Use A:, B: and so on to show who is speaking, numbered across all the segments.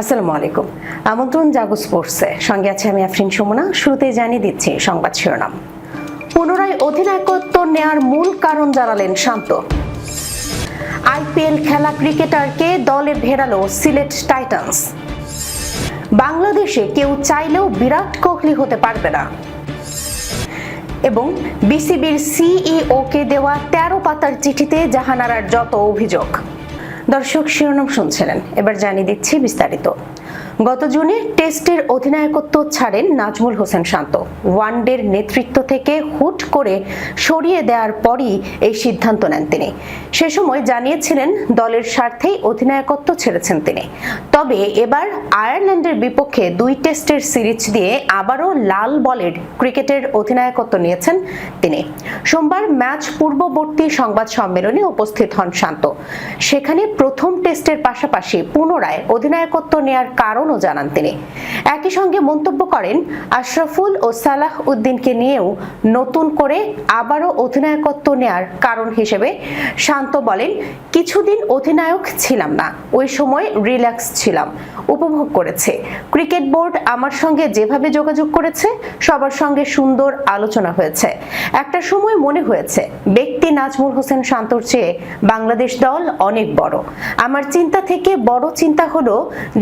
A: আসসালামু আলাইকুম। আমন্ত্রণ জাগো স্পোর্টসে। সঙ্গে আছে আমি আফরিন সুমনা। শুরুতেই জানিয়ে দিচ্ছি সংবাদ শিরোনাম। পুনরায় অধিনায়কত্ব নেয়ার মূল কারণ জানালেন শান্ত। আইপিএল খেলা ক্রিকেটারকে দলে ভেড়ালো সিলেট টাইটান্স। বাংলাদেশে কেউ চাইলেও বিরাট কোহলি হতে পারবে না। এবং বিসিবির সিইওকে দেওয়া তেরো পাতার চিঠিতে জাহানারার যত অভিযোগ। দর্শক শিরোনাম শুনছিলেন। এবার জানিয়ে দিচ্ছি বিস্তারিত। গত জুনে টেস্টের অধিনায়কত্ব ছাড়েন নাজমুল হোসেন শান্ত। ওয়ানডের নেতৃত্ব থেকে হুট করে সরিয়ে দেওয়ার পরই এই সিদ্ধান্ত নেন তিনি। সে সময় জানিয়েছিলেন দলের স্বার্থেই অধিনায়কত্ব ছেড়েছেন তিনি। তবে এবার আয়ারল্যান্ডের বিপক্ষে দুই টেস্টের সিরিজ দিয়ে আবারও লাল বলের ক্রিকেটের অধিনায়কত্ব নিয়েছেন তিনি। সোমবার ম্যাচ পূর্ববর্তী সংবাদ সম্মেলনে উপস্থিত হন শান্ত। সেখানে প্রথম টেস্টের পাশাপাশি পুনরায় অধিনায়কত্ব নেয়ার কারণও জানান তিনি। একই সঙ্গে মন্তব্য করেন, আশরাফুল ও সালাহ উদ্দিনকে নিয়েও নতুন করে আবারও অধিনায়কত্ব নেয়ার কারণ হিসেবে শান্ত বলেন, কিছুদিন অধিনায়ক ছিলাম না, ওই সময় রিল্যাক্স ছিলাম, উপভোগ করেছে। ক্রিকেট বোর্ড আমার সঙ্গে যেভাবে যোগাযোগ করেছে, সবার সঙ্গে সুন্দর আলোচনা হয়েছে। একটা সময় মনে হয়েছে, ব্যক্তি নাজমুল হোসেন শান্তর চেয়ে বাংলাদেশ দল অনেক বড়। আমার চিন্তা থেকে বড় চিন্তা হলো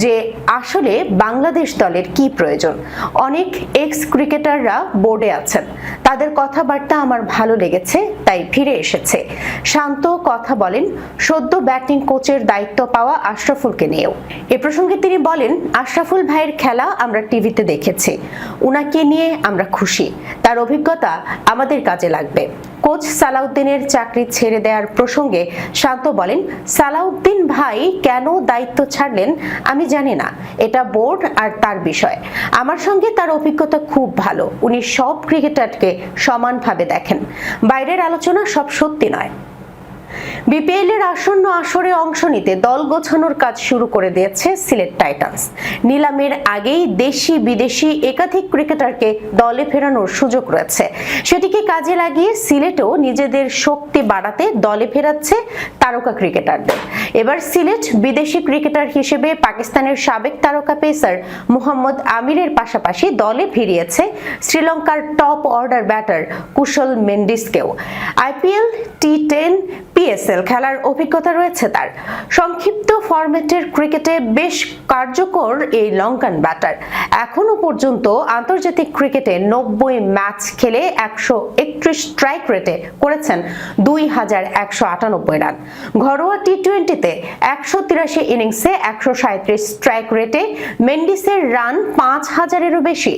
A: যে আসলে বাংলাদেশ দলের কি প্রয়োজন? অনেক এক্স ক্রিকেটাররা বোর্ডে আছেন। তাদের কথাবার্তা আমার ভালো লেগেছে, তাই ফিরে এসেছে। শান্ত কথা বলেন, সদ্য ব্যাটিং কোচের দায়িত্ব পাওয়া আশরাফুলকে নিয়েও। এ প্রসঙ্গে তিনি বলেন, আশরাফুল ভাইয়ের খেলা আমরা টিভিতে দেখেছি। উনাকে নিয়ে আমরা খুশি। তার অভিজ্ঞতা আমাদের কাজে লাগবে। কোচ সালাউদ্দিনের চাকরি ছেড়ে দেওয়ার প্রসঙ্গে শান্ত বলেন, সালাউদ্দিন ভাই কেন দায়িত্ব ছাড়লেন আমি জানি না। এটা বোর্ড আর তার বিষয়। আমার সঙ্গে তার অভিজ্ঞতা খুব ভালো। উনি সব ক্রিকেটারকে সমানভাবে দেখেন। বাইরের আলোচনা সব সত্যি নয়। বিপিএল এর আসন্ন আসরে অংশ নিতে দল গোছানোর কাজ শুরু করে দিয়েছে সিলেট টাইটান্স। নিলামের আগেই দেশি বিদেশি একাধিক ক্রিকেটারকে দলে ফেরানোর সুযোগ রয়েছে। সেটিকে কাজে লাগিয়ে সিলেটও নিজেদের শক্তি বাড়াতে দলে ফেরাচ্ছে তারকা ক্রিকেটারদের। এবার সিলেট বিদেশি ক্রিকেটার হিসেবে পাকিস্তানের সাবেক তারকা পেসার মোহাম্মদ আমিরের পাশাপাশি দলে ফিরিয়েছে শ্রীলঙ্কার টপ অর্ডার ব্যাটার কুশল মেন্ডিসকেও। আইপিএল, টি টেন পিএসএল খেলার অভিজ্ঞতা রয়েছে তার। সংক্ষিপ্ত ফরম্যাটের ক্রিকেটে বেশ কার্যকর এই লঙ্কান ব্যাটার। এখনও পর্যন্ত আন্তর্জাতিক ক্রিকেটে নব্বই ম্যাচ খেলে একশো একত্রিশ স্ট্রাইক রেটে করেছেন দুই হাজার একশো আটানব্বই রান। ঘরোয়া টি টোয়েন্টিতে একশো তিরাশি ইনিংসে একশো সাঁত্রিশ স্ট্রাইক রেটে মেন্ডিসের রান পাঁচ হাজারেরও বেশি।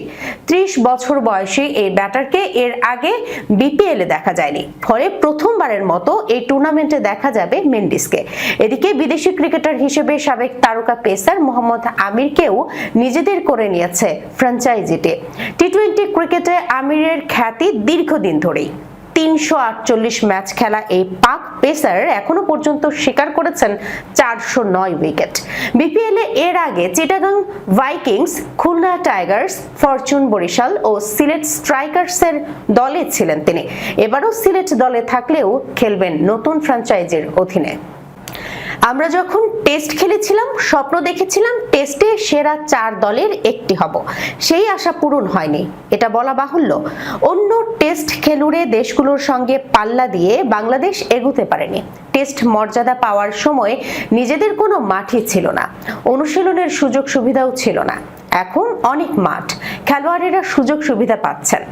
A: ত্রিশ বছর বয়সী এই ব্যাটারকে এর আগে বিপিএল দেখা যায়নি। ফলে প্রথমবারের মতো এই টুর্নামেন্টে দেখা যাবে মেন্ডিসকে। এদিকে বিদেশি ক্রিকেটার হিসেবে সাবেক তারকা পেসার মোহাম্মদ আমিরকেও নিজেদের করে নিয়েছে ফ্র্যাঞ্চাইজিতে। টি টোয়েন্টি ক্রিকেটে আমিরের খ্যাতি দীর্ঘদিন ধরেই। তিনশো আটচল্লিশ ম্যাচ খেলা এই পাক পেসার এখনও পর্যন্ত স্বীকার করেছেন চারশো নয় উইকেট। বিপিএল এর আগে Chittagong Vikings, Khulna Tigers, Fortune Barishal ও সিলেট স্ট্রাইকার্সের দলে ছিলেন তিনি। এবারও সিলেট দলে থাকলেও খেলবেন নতুন ফ্র্যাঞ্চাইজির অধীনে। আমরা যখন টেস্ট খেলেছিলাম, স্বপ্ন দেখেছিলাম টেস্টে সেরা চার দলের একটি হব। সেই আশা পূরণ হয়নি। এটা বলা বাহুল্য। অন্য টেস্ট খেলুড়ে দেশগুলোর সঙ্গে পাল্লা দিয়ে বাংলাদেশ এগুতে পারেনি। টেস্ট মর্যাদা পাওয়ার সময় নিজেদের কোনো মাঠই ছিল না। অনুশীলনের সুযোগ সুবিধাও ছিল না। এখন অনেক মাঠ, খেলোয়াড়েরা সুযোগ সুবিধা পাচ্ছেন।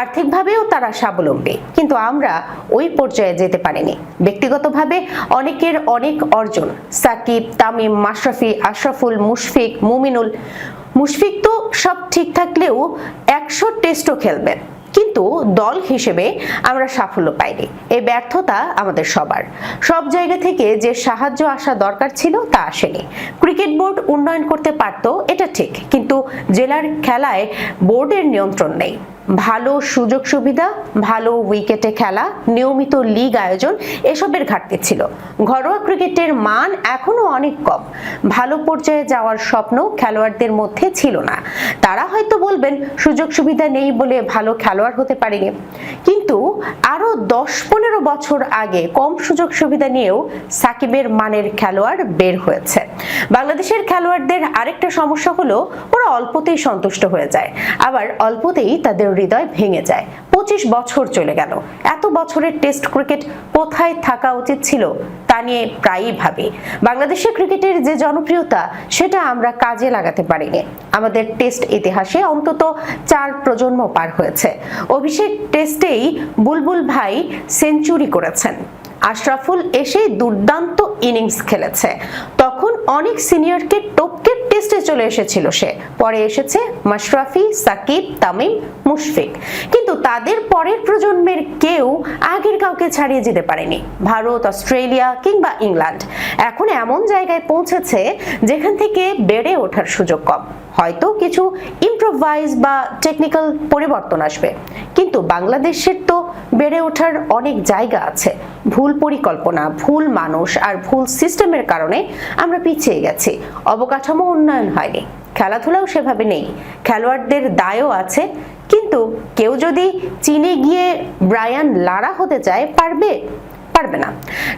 A: আর্থিকভাবেও তারা স্বাবলম্বী, কিন্তু আমরা ওই পর্যায়ে যেতে পারিনি। ব্যক্তিগতভাবে অনেকের অনেক অর্জন, সাকিব, তামিম, মাশরাফি, আশরাফুল, মুশফিক, মুমিনুল। মুশফিক তো সব ঠিক থাকলেও একশো টেস্টও খেলবেন। কিন্তু দল হিসেবে আমরা সাফল্য পাইনি। এই ব্যর্থতা আমাদের সবার। সব জায়গা থেকে যে সাহায্য আসা দরকার ছিল তা আসেনি। ক্রিকেট বোর্ড উন্নয়ন করতে পারত, এটা ঠিক। কিন্তু জেলার খেলায় বোর্ডের নিয়ন্ত্রণ নেই। ভালো সুযোগ সুবিধা, ভালো উইকেটে খেলা, নিয়মিত লিগ আয়োজন, এসবের ঘাটতি ছিল। ঘরোয়া ক্রিকেটের মান এখনও অনেক কম। ভালো পর্যায়ে যাওয়ার স্বপ্ন খেলোয়াড়দের মধ্যে ছিল না। তারা হয়তো বলবেন, সুযোগ সুবিধা নেই বলে ভালো খেলোয়াড় হতে পারেনি। কিন্তু আরও দশ পনেরো বছর আগে কম সুযোগ সুবিধা নিয়েও সাকিবের মানের খেলোয়াড় বের হয়েছে। বাংলাদেশের খেলোয়াড়দের আরেকটা সমস্যা হলো ওরা অল্পতেই সন্তুষ্ট হয়ে যায়। আবার অল্পতেই তাদের হৃদয় ভেঙে যায়। পঁচিশ বছর চলে গেল। এত বছরের টেস্ট ক্রিকেট কোথায় থাকা উচিত ছিল তা নিয়ে প্রায়ই ভাবি। বাংলাদেশের ক্রিকেটের যে জনপ্রিয়তা, সেটা আমরা কাজে লাগাতে পারিনি। আমাদের টেস্ট ইতিহাসে অন্তত চার প্রজন্ম পার হয়েছে। অভিষেক টেস্টেই বুলবুল ভাই সেঞ্চুরি করেছেন। আশরাফুল এসে দুর্দান্ত ইনিংস খেলেছে। তখন অনেক সিনিয়রকে টপকে টেস্টে চলে এসেছিল সে। পরে এসেছে মাশরাফি, সাকিব, তামিম, মুশফিক। কিন্তু তাদের পরের প্রজন্মের কেউ আগের কাউকে ছাড়িয়ে যেতে পারেনি। ভারত, অস্ট্রেলিয়া কিংবা ইংল্যান্ড। এখন এমন জায়গায় পৌঁছেছে যেখান থেকে বেড়ে ওঠার সুযোগ কম। হয়তো কিছু ইম্প্রোভাইজ বা টেকনিক্যাল পরিবর্তন আসবে। কিন্তু বাংলাদেশের তো বেড়ে ওঠার অনেক জায়গা আছে। ভুল পরিকল্পনা, ভুল মানুষ আর ভুল সিস্টেমের কারণে আমরা পিছিয়ে গেছি। অবকাঠামো উন্নয়ন হয়নি। খেলাধুলাও সেভাবে নেই। খেলোয়াড়দের দায়ও আছে। কিন্তু কেউ যদি চীনে গিয়ে ব্রায়ান লারা হতে চায়, পারবে? পারবে না।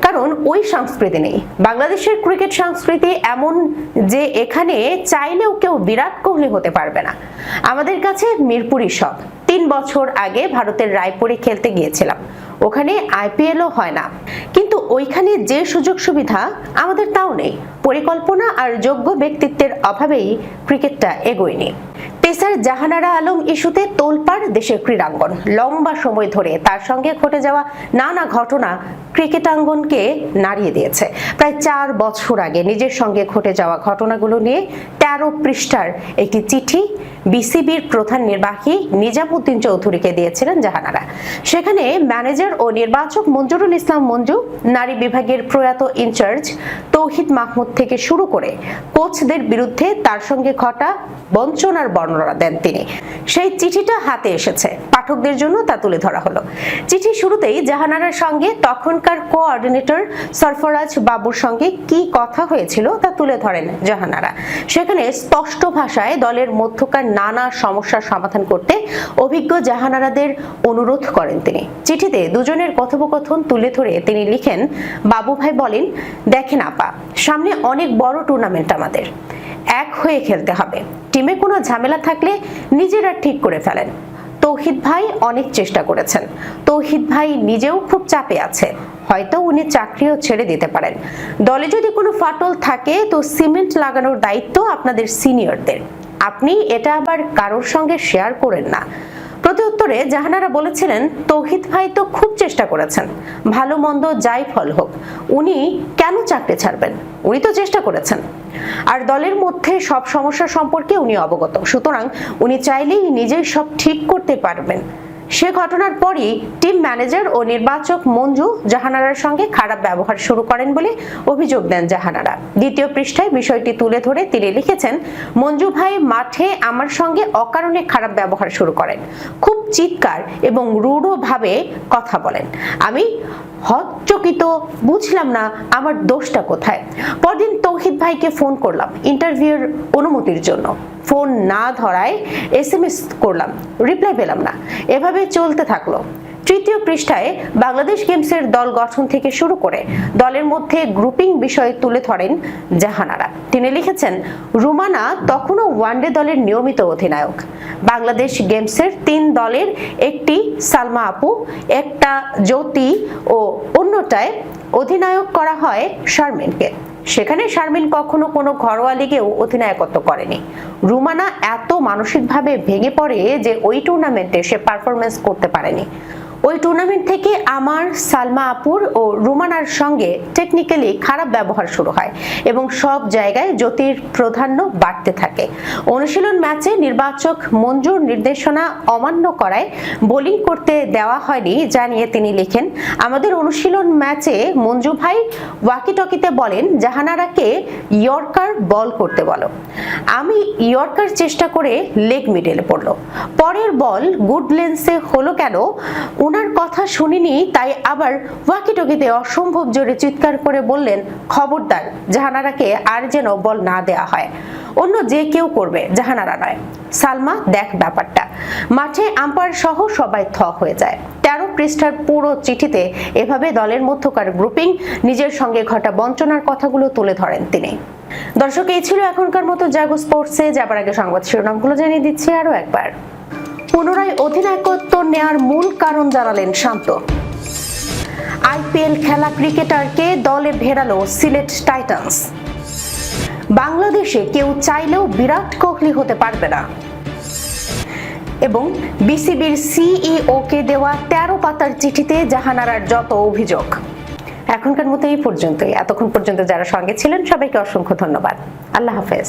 A: কারণ ওই সংস্কৃতি নেই। বাংলাদেশের ক্রিকেট সংস্কৃতি এমন যে এখানে চাইলেও কেউ বিরাট কোহলি হতে পারবে না। আমাদের কাছে মিরপুরি সব। তিন বছর আগে ভারতের রায়পুরে খেলতে গিয়েছিলাম। ওখানে আইপিএলও হয় না। কিন্তু ওইখানে যে সুযোগ সুবিধা আমাদের তাও নেই। পরিকল্পনা আর যোগ্য ব্যক্তিত্বের অভাবেই ক্রিকেটটা এগোয়নি। পেসার জাহানারা আলম ইস্যুতে তোলপাড় দেশের ক্রীড়াঙ্গন। লম্বা সময় ধরে তার সঙ্গে ঘটে যাওয়া নানা ঘটনা ক্রিকেটাঙ্গনকে নাড়িয়ে দিয়েছে। প্রায় চার বছর আগে নিজের সঙ্গে ঘটে যাওয়া ঘটনাগুলো নিয়ে তেরো পৃষ্ঠার একটি চিঠি বিসিবির প্রধান নির্বাহী নিজামুদ্দিন চৌধুরীকে দিয়েছিলেন জাহানারা। সেখানে ম্যানেজার ও নির্বাচক মঞ্জুরুল ইসলাম মঞ্জু, নারী বিভাগের প্রয়াত ইনচার্জ তৌহিদ মাহমুদ থেকে শুরু করে কোচদের বিরুদ্ধে তার সঙ্গে ঘটা বঞ্চনার বর্ণনা দেন তিনি। সেই চিঠিটা হাতে এসেছে। পাঠকদের জন্য তা তুলে ধরা হলো। চিঠি শুরুতেই জাহানারার সঙ্গে তখনকার কোঅর্ডিনেটর সরফরাজ বাবুর সঙ্গে কি কথা হয়েছিল তা তুলে ধরেন জাহানারা। সেখানে স্পষ্ট ভাষায় দলের মধ্যকার নানা সমস্যার সমাধান করতে অভিজ্ঞ জাহানারাদের অনুরোধ করেন তিনি। চিঠিতে দুজনের কথোপকথন তুলে ধরে তিনি লিখেন বাবু ভাই বলেন, দেখেন আপা, সামনে অনেক বড় টুর্নামেন্ট আমাদের। এক হয়ে খেলতে হবে। টিমে কোনো ঝামেলা থাকলে নিজেরা ঠিক করে ফেলেন। তৌহিদ ভাই অনেক চেষ্টা করেছেন। তৌহিদ ভাই নিজেও খুব চাপে আছে। হয়তো উনি চাকরিও ছেড়ে দিতে পারেন। দলে যদি কোনো ফাটল থাকে, তো সিমেন্ট লাগানোর দায়িত্ব আপনাদের সিনিয়রদের আপনি এটা আবার কারোর সঙ্গে শেয়ার করেন না। প্রত্যুত্তরে জাহানারা বলেছিলেন, তৌহিদ ভাই তো খুব চেষ্টা করেছেন। ভালো মন্দ যাই ফল হোক। উনি কেন চাকরি ছাড়বেন? উনি তো চেষ্টা করেছেন। আর দলের মধ্যে সব সমস্যা সম্পর্কে উনি অবগত। সুতরাং উনি চাইলেই নিজেই সব ঠিক করতে পারবেন। সে ঘটনার পরই টিম ম্যানেজার ও নির্বাচক মঞ্জু জাহানারার সঙ্গে খারাপ ব্যবহার শুরু করেন বলে অভিযোগ দেন জাহানারা। দ্বিতীয় পৃষ্ঠায় বিষয়টি তুলে ধরে তিনি লিখেছেন, মঞ্জু ভাই মাঠে আমার সঙ্গে অকারণে খারাপ ব্যবহার শুরু করেন। খুব চিৎকার এবং রূঢ়ভাবে কথা বলেন। আমি হতচকিত, বুঝলাম না আমার দোষটা কোথায়। পরদিন তৌহিদ ভাইকে ফোন করলাম, ইন্টারভিউর অনুমতির জন্য। ফোন না ধরায় এস করলাম, রিপ্লাই পেলাম না। এভাবে চলতে থাকল। তৃতীয় পৃষ্ঠায় বাংলাদেশ গেমসের দল গঠন থেকে শুরু করে দলের মধ্যে গ্রুপিং বিষয় তুলে ধরেন জাহানারা। তিনি লিখেছেন, রুমানা তখনও ওয়ানডে দলের নিয়মিত অধিনায়ক। বাংলাদেশ গেমসের তিন দলের একটি সালমা আপু, একটা জ্যোতি ও অন্যটায় অধিনায়ক করা হয় শারমিনকে। সেখানে শারমিন কখনো কোনো ঘরোয়া লিগেও অধিনায়কত্ব করেনি। রুমানা এত মানসিকভাবে ভেঙে পড়ে যে ওই টুর্নামেন্টে সে পারফরমেন্স করতে পারেনি। ওই টুর্নামেন্ট থেকে আমার, সালমা আপুর ও রুমানার সঙ্গে টেকনিক্যালি খারাপ ব্যবহার শুরু হয় এবং সব জায়গায় জ্যোতির প্রাধান্য বাড়তে থাকে। অনুশীলন ম্যাচে নির্বাচক মঞ্জুর নির্দেশনা অমান্য করায় বোলিং করতে দেওয়া হয়নি জানিয়ে তিনি লিখেন, আমাদের অনুশীলন ম্যাচে মঞ্জু ভাই ওয়াকিটকিতে বলেন, জাহানারাকে ইয়র্কার বল করতে বলো। আমি ইয়র্কার চেষ্টা করে লেগ মিডলে পড়ল। পরের বল গুড লেন্সে হলো কেন? ওনার কথা শুনিনি, তাই আবার ওয়াকিটকিতে অসম্ভব জোরে চিৎকার করে বললেন, খবরদার, জাহানারাকে আর যেন বল না দেয়া হয়। অন্য যে কেউ করবে, জাহানারা নয়। সালমা, দেখ ব্যাপারটা। মাঠে আম্পায়ার সহ সবাই থ হয়ে যায়। তেরো পৃষ্ঠার পুরো চিঠিতে এভাবে দলের মধ্যকার গ্রুপিং, নিজের সঙ্গে ঘটা বঞ্চনার কথাগুলো তুলে ধরেন তিনি। দর্শক, এই ছিল এখনকার মতো জাগো স্পোর্টসে। যাবার আগে সংবাদ শিরোনামগুলো জানিয়ে দিচ্ছি আরও একবার। পুনরায় অধিনায়কত্ব নেয়ার মূল কারণ জানালেন শান্ত। আইপিএল খেলা ক্রিকেটারকে দলে ভেড়ালো সিলেট টাইটান্স। বাংলাদেশে কেউ চাইলেও বিরাট কোহলি হতে পারবে না। এবং বিসিবির সিইও কে দেওয়া তেরো পাতার চিঠিতে জাহানারার যত অভিযোগ। এখনকার মতো এই পর্যন্তই। এতক্ষণ পর্যন্ত যারা সঙ্গে ছিলেন, সবাইকে অসংখ্য ধন্যবাদ। আল্লাহ হাফেজ।